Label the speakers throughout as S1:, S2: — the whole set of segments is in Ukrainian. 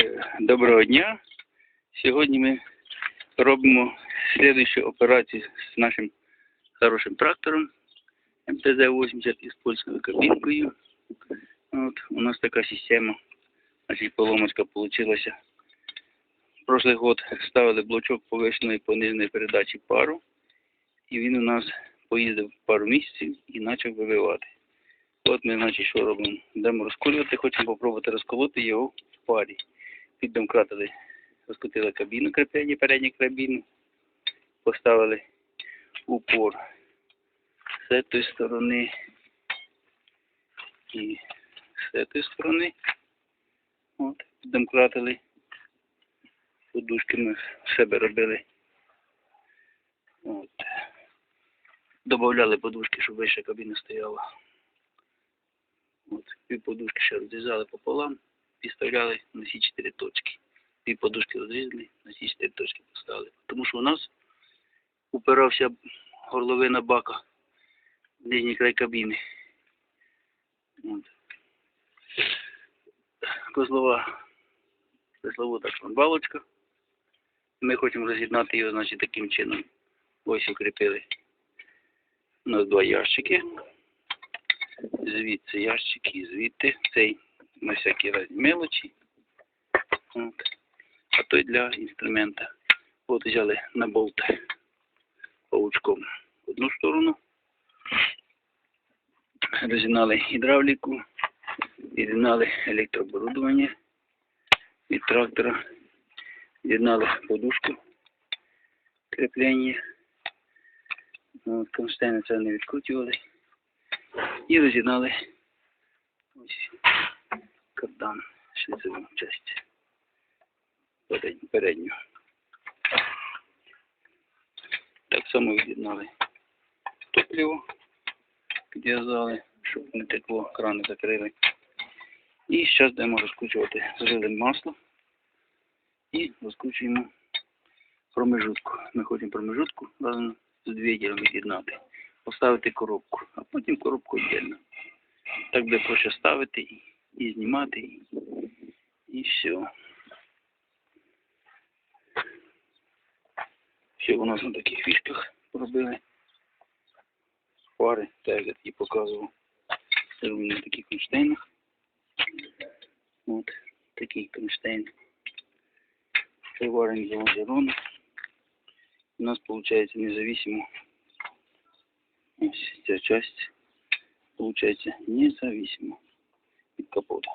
S1: Е, Доброго дня. Сьогодні ми робимо слідуючу операцію з нашим хорошим трактором МТЗ-80 із польською кабінкою. От, у нас така система, значить, поломочка получилася. Прошлий год ставили блочок повищеної пониженої передачі пару, і він у нас поїздив пару місяців і почав вибивати. От ми, значить, що робимо? Йдемо розколювати, хочемо спробувати розколоти його в парі. Піддомкратили, розкрутили кабіну кріплення, передню кабіну, поставили упор з цієї сторони і з цієї сторони. От, піддомкратили. Подушки ми в себе робили. От. Добавляли подушки, щоб вища кабіна стояла. От, пів подушки ще розрізали пополам, підставляли на всі чотири точки. Пів подушки розрізали, на всі чотири точки поставили. Тому що у нас упирався горловина бака в нижній край кабіни. От. Козлова, козлова так балочка. Ми хочемо роз'єднати його, значить, таким чином. Ось укріпили. У нас два ящики звідси ящики, і звідти цей на всякі разні мелочі. От. А той для інструмента. От взяли на болт паучком в одну сторону. Розігнали гідравліку, відігнали електрооборудовання від трактора, відігнали подушку кріплення. Кронштейни це не відкручували і розігнали ось кардан шліцеву часть передню. Так само від'єднали топливо, підв'язали, щоб не текло, крани закрили. І зараз будемо розкручувати. Зрили масло і розкручуємо промежутку. Ми хочемо промежутку разом з двигателем від'єднати поставити коробку, а потім коробку віддільно. Так буде проще ставити і, і знімати, і, і все. Все у нас на таких фішках робили. Пари, так як я тоді показував. Це робимо на таких кронштейнах. От такий кронштейн. Приварений за лонжероном. У нас виходить независимо Ось ця часть получается независимо Від капота.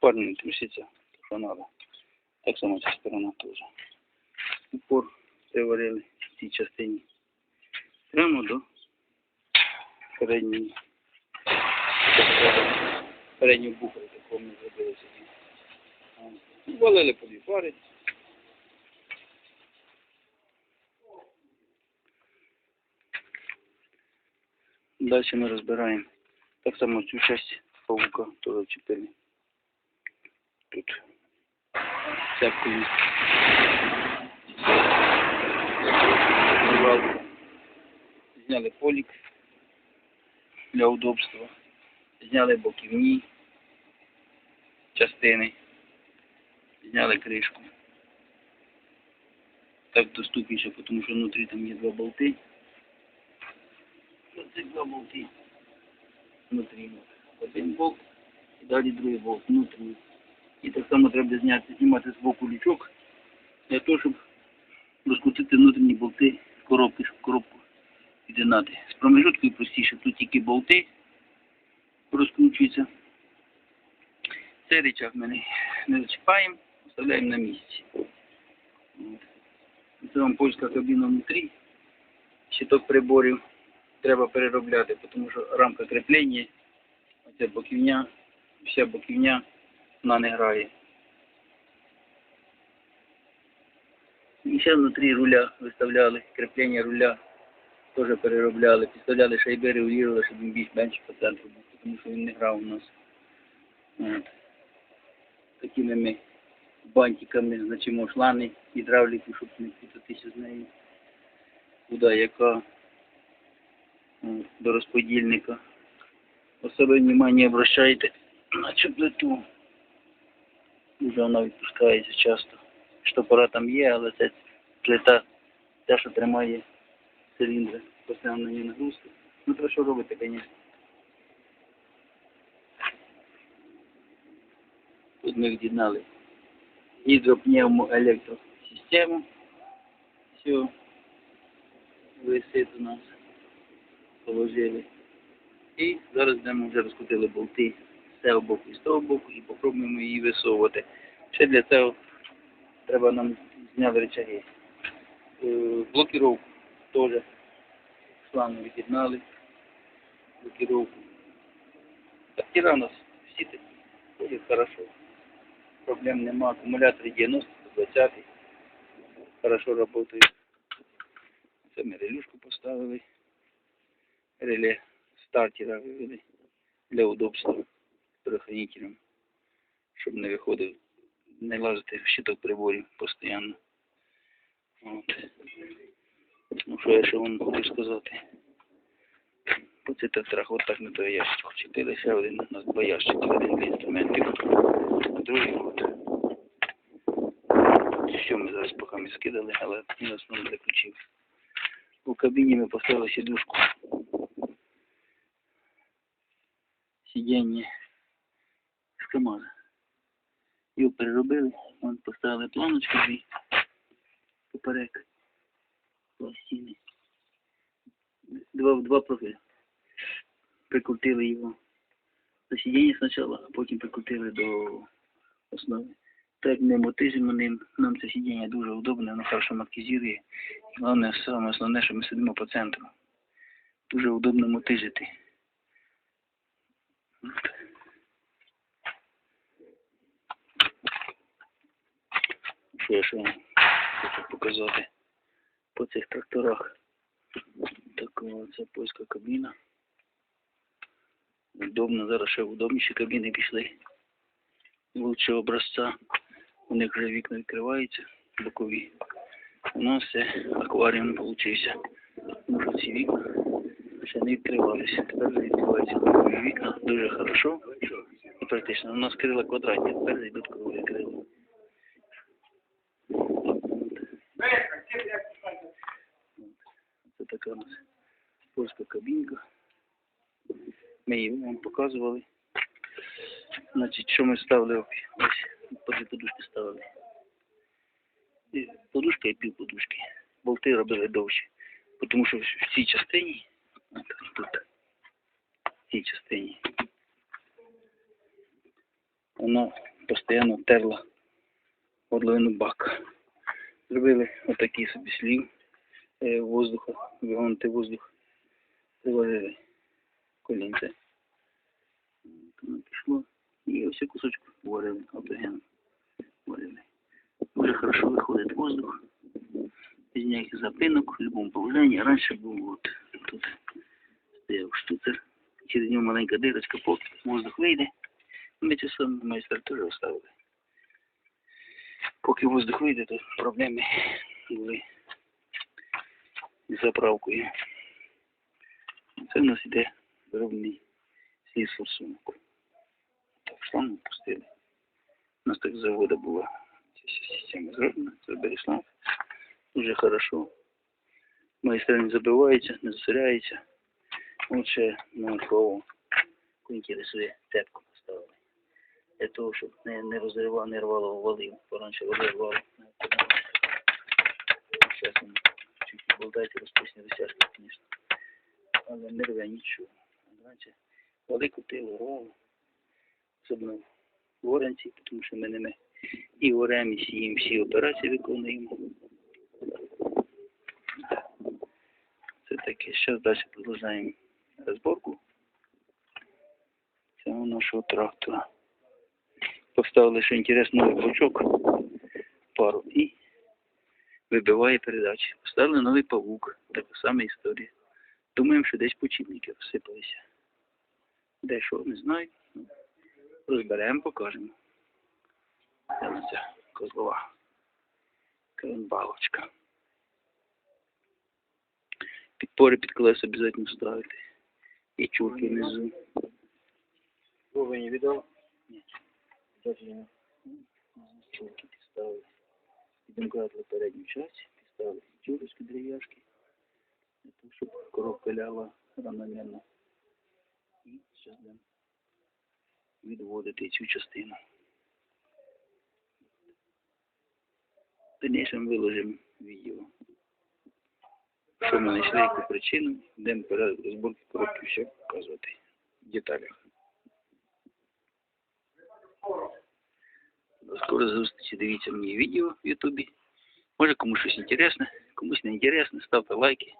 S1: Парня не труситься, що надо. Так само ця сторона теж. Упор приварили в цій частині. Прямо до передньої переднього бухаря такого ми зробили. А, Валили по дві пари. Далі ми розбираємо так само цю часть паука теж вчепили. Тут. Зірвали. Зняли полік для удобства. Зняли боківні частини. Зняли кришку. Так доступніше, тому що внутрі там є два болти. Оце два болти внутрі. Один болт і далі другий болт внутрі. І так само треба зняти, знімати з боку лючок для того, щоб розкрутити внутрішні болти коробки, щоб коробку підігнати. З промежуткою простіше, тут тільки болти розкручуються. Цей рычаг ми не, зачіпаємо, оставляємо на місці. Це вам польська кабіна внутрі, щиток приборів треба переробляти, тому що рамка кріплення, оця боківня, вся боківня, вона не грає. І ще внутрі руля виставляли, кріплення руля теж переробляли, підставляли шайби, регулювали, щоб він більш-менш по центру був, тому що він не грав у нас. От. Такими ми бантиками значимо шлани, гідравліку, щоб не путатися з нею. Куди яка до розподільника. Особливе внимание обращайте на цю плиту. Дуже вона відпускається часто. Штопора там є, але це плита, те, що тримає циліндри, постійно на ній нагрузка. Ну треба що робити, звісно. Тут ми від'єднали гідропневмоелектросистему. Все. Висить у нас. Положили. І зараз йдемо вже розкрутили болти з цього боку і з того боку і попробуємо її висовувати. Ще для цього треба нам зняти речаги. Е, Блокіровку теж шланги від'єднали. Блокіровку. Тактіра у нас всі такі ходять хорошо. Проблем нема. Акумулятор 90 120 хорошо работает. Це ми релюшку поставили. Реле стартера вивели для удобства предохранителем, щоб не виходив, не лазити в щиток приборів постійно. От. Ну що я ще вам хочу сказати? По цих тракторах от так на той ящик. Чотири ще один, у нас два ящики, один для інструментів, другий от. Все ми зараз поки ми скидали, але в основному для ключів. У кабіні ми поставили сідушку. Сидіння з КамАЗа. Його переробили, вон поставили планочку дві поперек пластини. Два, два профіля. Прикрутили його до сидіння спочатку, а потім прикрутили до основи. Так ми мотижимо ним, нам це сидіння дуже удобне, воно хорошо маркізує. Головне, саме основне, що ми сидимо по центру. Дуже удобно мотижити. Що я ще вам хочу показати по цих тракторах. Так, це польська кабіна. Удобно, зараз ще удобніші кабіни пішли. Лучшого образця. У них вже вікна відкриваються, бокові. У нас це акваріум получився. Може ці вікна ще не відкривалися. Тепер вже відкриваються вікна. Дуже хорошо. І практично. У нас крила квадратні, тепер зайдуть круглі крила. Це така у нас польська кабінка. Ми її вам показували. Значить, що ми ставили ось по дві подушки ставили. І Подушка і пів подушки. Болти робили довші. Тому що в цій частині, тут, в цій частині, вона постійно терла горловину бака. Зробили отакий собі слів е, воздуха, вигонити воздух. Приварили колінце. Воно пішло. І ось кусочку варили, автоген варили. Дуже хорошо виходить воздух. Без ніяких запинок, в будь-якому положенні. Раніше був от. Через нього маленька дирочка, поки воздух вийде. Ми це саме майстер теж оставили. Поки воздух вийде, то проблеми були з заправкою. Це в нас іде виробний слід форсунок. Так, шланг пустили. У нас так з заводу була ця система зроблена, зробили шланг. Дуже хорошо. Майстер не забивається, не засоряється. От ще наверхово коньки рисує цепку поставили. Для того, щоб не, не розривало, не рвало валів. Пораньше води рвало. Зараз він чуть болтається, розписні досяжки, звісно. Але не рве нічого. Раніше води купили, рвало. Особливо в Оренці, тому що ми ними і орем, і сіємо, всі операції виконуємо. Це таке. Зараз далі продовжуємо розборку цього нашого трактора. Поставили, що інтересно, новий бочок, пару і вибиває передачі. Поставили новий павук, така сама історія. Думаємо, що десь почіпники розсипалися. Де що, не знаю. Розберемо, покажемо. Це козлова крембалочка. Підпори під колеса обов'язково ставити. І чурки внизу.
S2: Вова не видал?
S1: Ні.
S2: Кстати,
S1: Чулки підставили. Підімкратили передню часть, підставили тюрочки дерев'яшки. Для того, щоб коробка ляла равномірно. І зараз будемо відводити цю частину. В дальнейшем виложимо відео. Що ми знайшли, яку причину, йдемо порядок розборки коробки все показувати в деталях. До скорої зустрічі, дивіться мені відео в Ютубі. Може комусь щось інтересне, комусь не інтересне, ставте лайки.